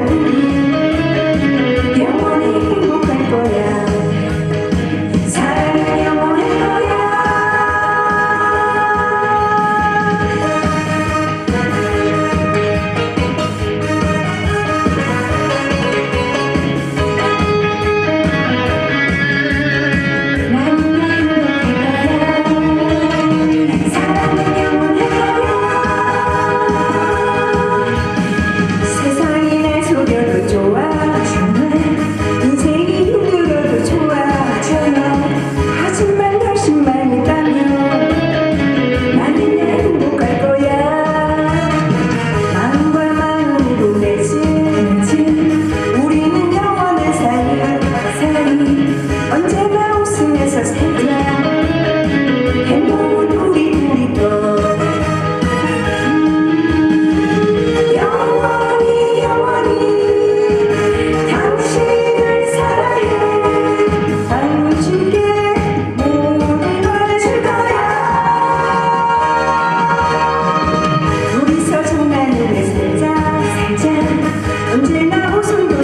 Thank you. 가슴에서 새나 행운 우리 둘이 떠나 영원히 영원히 당신을 사랑해. 알려줄게 모든 걸줄 거야. 둘이서 정말 눈에 살짝 살짝 언제나 웃음도